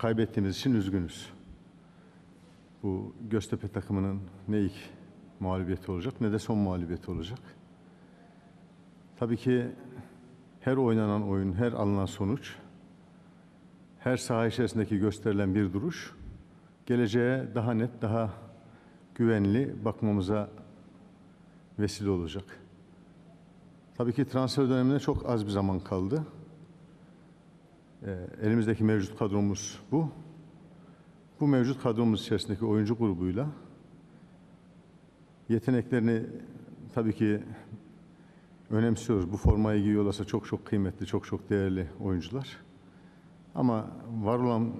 kaybettiğimiz için üzgünüz. Bu Göztepe takımının ne ilk mağlubiyeti olacak ne de son mağlubiyeti olacak. Tabii ki her oynanan oyun, her alınan sonuç, her saha içerisindeki gösterilen bir duruş geleceğe daha net, daha güvenli bakmamıza vesile olacak. Tabii ki transfer dönemine çok az bir zaman kaldı. Ee, elimizdeki mevcut kadromuz bu. Bu mevcut kadromuz içerisindeki oyuncu grubuyla yeteneklerini tabii ki önemsiyoruz. Bu formayı giyiyorlarsa çok çok kıymetli, çok çok değerli oyuncular. Ama var olan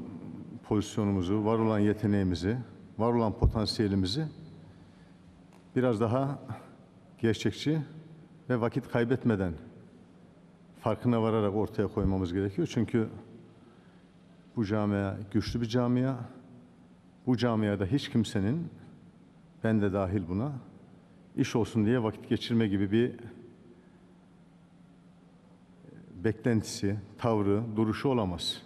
pozisyonumuzu, var olan yeteneğimizi, var olan potansiyelimizi biraz daha gerçekçi ve vakit kaybetmeden farkına vararak ortaya koymamız gerekiyor. Çünkü bu camia güçlü bir camia. Bu camiada hiç kimsenin, ben de dahil buna, iş olsun diye vakit geçirme gibi bir beklentisi, tavrı, duruşu olamaz.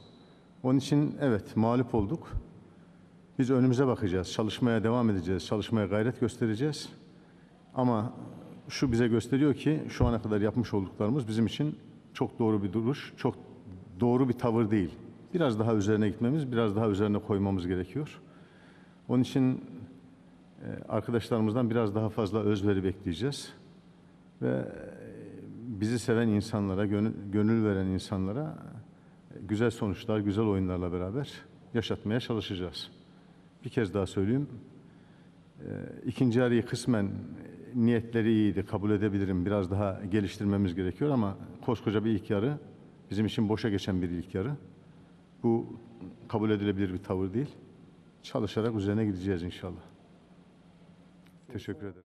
Onun için evet mağlup olduk. Biz önümüze bakacağız, çalışmaya devam edeceğiz, çalışmaya gayret göstereceğiz. Ama şu bize gösteriyor ki şu ana kadar yapmış olduklarımız bizim için çok doğru bir duruş, çok doğru bir tavır değil. Biraz daha üzerine gitmemiz, biraz daha üzerine koymamız gerekiyor. Onun için e, arkadaşlarımızdan biraz daha fazla özveri bekleyeceğiz. Ve e, bizi seven insanlara, gönül, veren insanlara e, güzel sonuçlar, güzel oyunlarla beraber yaşatmaya çalışacağız. Bir kez daha söyleyeyim. İkinci yarıyı kısmen niyetleri iyiydi, kabul edebilirim. Biraz daha geliştirmemiz gerekiyor ama koskoca bir ilk yarı bizim için boşa geçen bir ilk yarı. Bu kabul edilebilir bir tavır değil. Çalışarak üzerine gideceğiz inşallah. Teşekkür ederim.